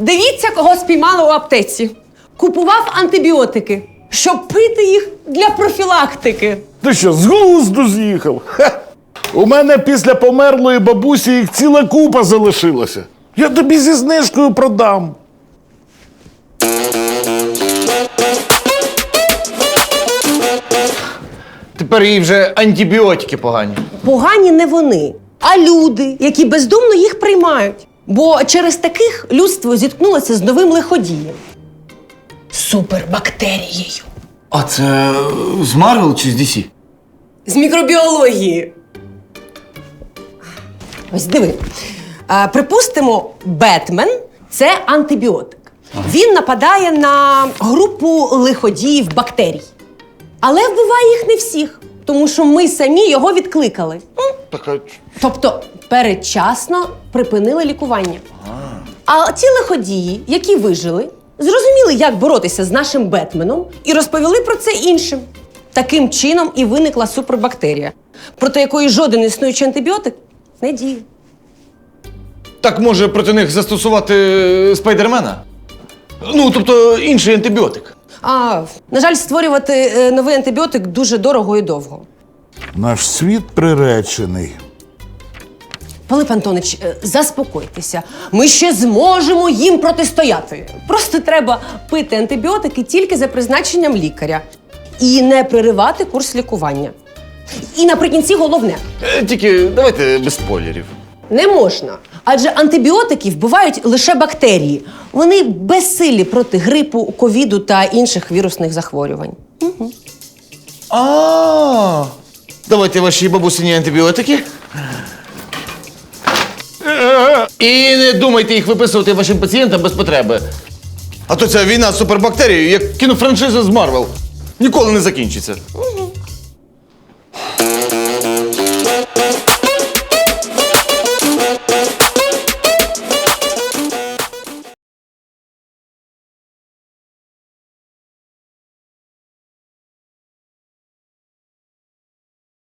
Дивіться, кого спіймали у аптеці. Купував антибіотики, щоб пити їх для профілактики. Ти що, з глузду з'їхав? Ха! У мене після померлої бабусі їх ціла купа залишилася. Я тобі зі знижкою продам. Тепер їй вже антибіотики погані. Погані не вони, а люди, які бездумно їх приймають. Бо через таких людство зіткнулося з новим лиходієм. Супербактерією. А це з Марвел чи з DC? З мікробіології. Ось диви. А, припустимо, Бетмен це антибіотик. Він нападає на групу лиходіїв бактерій. Але вбиває їх не всіх, тому що ми самі його відкликали. М? Така Тобто передчасно припинили лікування. А ті лиходії, які вижили, зрозуміли, як боротися з нашим Бетменом, і розповіли про це іншим. Таким чином і виникла супербактерія, проти якої жоден існуючий антибіотик не діє. Так може проти них застосувати е, спайдермена? Ну, тобто інший антибіотик. А, на жаль, створювати е, новий антибіотик дуже дорого і довго. наш світ приречений. Пилип Антонич, е, заспокойтеся. Ми ще зможемо їм протистояти. Просто треба пити антибіотики тільки за призначенням лікаря і не переривати курс лікування. І наприкінці головне Е, Тільки давайте без спойлерів. Не можна. Адже антибіотики вбивають лише бактерії. Вони безсилі проти грипу, ковіду та інших вірусних захворювань. А, давайте ваші бабусині антибіотики. І не думайте їх виписувати вашим пацієнтам без потреби. А то ця війна з супербактерією, як кінофраншиза з Марвел. Ніколи не закінчиться.